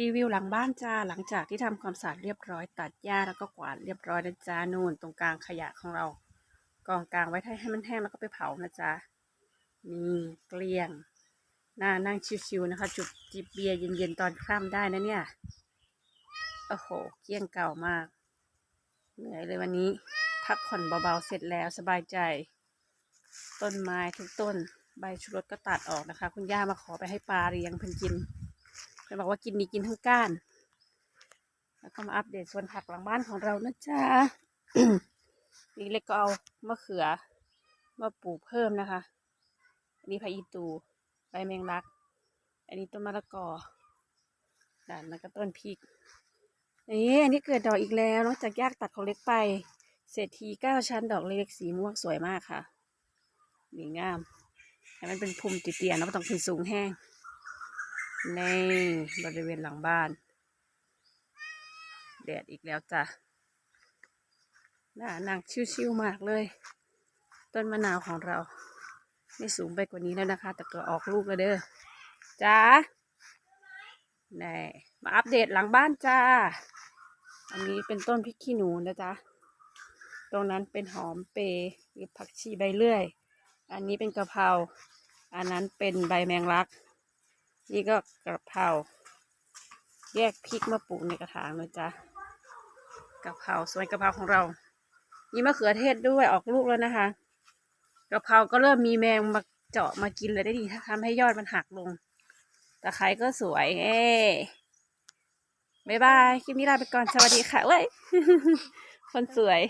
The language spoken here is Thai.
รีวิวหลังบ้านจ้าหลังจากที่ทำความสะอาดเรียบร้อยตัดหญ้าแล้วก็กวาดเรียบร้อยนะจ้านู่นตรงกลางขยะของเรา กองกลางไว้ให้มันแห้งแล้วก็ไปเผานะจ๊ะนี่เกลี้ยงน่านั่งชิวๆนะคะ จุดจิบเบียร์เย็นๆตอนค่ำได้นะเนี่ยโอ้โหเกลี้ยงเก่ามาก เหนื่อยเลยวันนี้ พักผ่อนเบาๆเสร็จแล้วสบายใจ ต้นไม้ทุกต้น ใบชูรสก็ตัดออกนะคะ คุณย่ามาขอไปให้ปลาเลี้ยงเพิ่นกิน เพิ่นบอกว่ากินดีกินทั้งก้าน แล้วก็มาอัปเดตส่วนผักหลังบ้านของเรานะจ๊ะนี่เล็กก็เอามะเขือมาปลูกเพิ่มนะคะ อันนี้พะอีตูใบแมงลัก อันนี้ต้นมะละกอด่านแล้วก็ต้นพริกนี่อันนี้เกิดดอกอีกแล้วนอกจากยากตัดของเล็กไป เศรษฐีเก้าชั้นดอกเล็กสีม่วงสวยมากค่ะดีงามให้มันเป็นภูมิติเตียนๆแล้วไม่ต้องขึ้นสูงแห้ง ในบริเวณหลังบ้าน แดดอีกแล้วจ้ะน่านางชิวๆมากเลย ต้นมะนาวของเรา ไม่สูงไปกว่านี้แล้วนะคะ แต่ก็ออกลูกแล้วเด้อจ้าแน่มาอัปเดตหลังบ้านจ้า อันนี้เป็นต้นพริกขี้หนูนะจ๊ะ ตรงนั้นเป็นหอมเปรย์หรือผักชีใบเลื่อย อันนี้เป็นกะเพรา อันนั้นเป็นใบแมงลัก นี่ก็กระเพราแยกพริกมาปลูกในกระถางนะจ๊ะกระเพราสวนกระเพราของเรา มีมะเขือเทศด้วยออกลูกแล้วนะคะกระเพราก็เริ่มมีแมงมาเจาะมากินเลยได้ดีถ้าทำให้ยอดมันหักลงตะไคร้ก็สวย เอ้บายบาย คลิปนี้ลาไปก่อน สวัสดีค่ะเว้ย คนสวย